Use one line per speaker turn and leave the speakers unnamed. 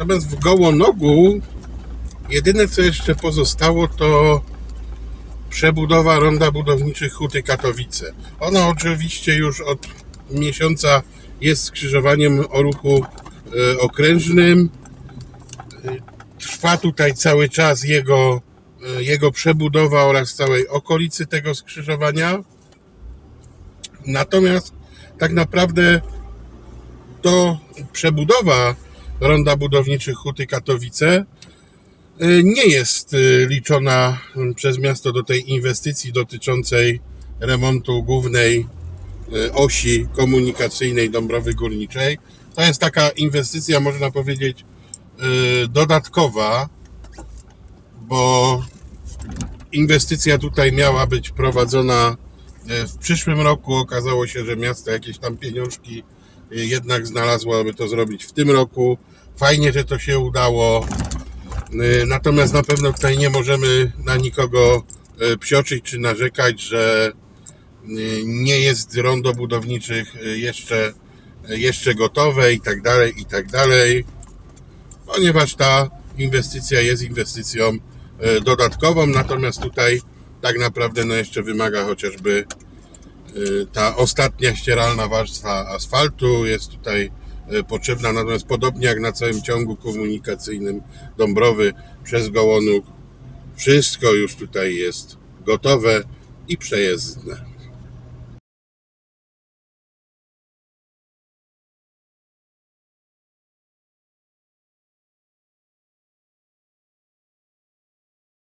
Natomiast w Gołonogu jedyne co jeszcze pozostało to przebudowa ronda budowniczych Huty Katowice. Ona oczywiście już od miesiąca jest skrzyżowaniem o ruchu e, okrężnym. Trwa tutaj cały czas jego, e, jego przebudowa oraz całej okolicy tego skrzyżowania. Natomiast tak naprawdę to przebudowa ronda budowniczych Huty Katowice y, nie jest y, liczona y, przez miasto do tej inwestycji dotyczącej remontu głównej y, osi komunikacyjnej Dąbrowy Górniczej. To jest taka inwestycja, można powiedzieć, dodatkowa, bo inwestycja tutaj miała być prowadzona w przyszłym roku. Okazało się, że miasto jakieś tam pieniążki jednak znalazło, aby to zrobić w tym roku. Fajnie, że to się udało. E, Natomiast na pewno tutaj nie możemy na nikogo e, psioczyć czy narzekać, że e, nie jest rondo budowniczych jeszcze, jeszcze gotowe i tak dalej, i tak dalej ponieważ ta inwestycja jest inwestycją dodatkową, natomiast tutaj tak naprawdę no jeszcze wymaga chociażby ta ostatnia ścieralna warstwa asfaltu jest tutaj e, potrzebna, natomiast podobnie jak na całym ciągu komunikacyjnym Dąbrowy przez Gołonóg, wszystko już tutaj jest gotowe i przejezdne.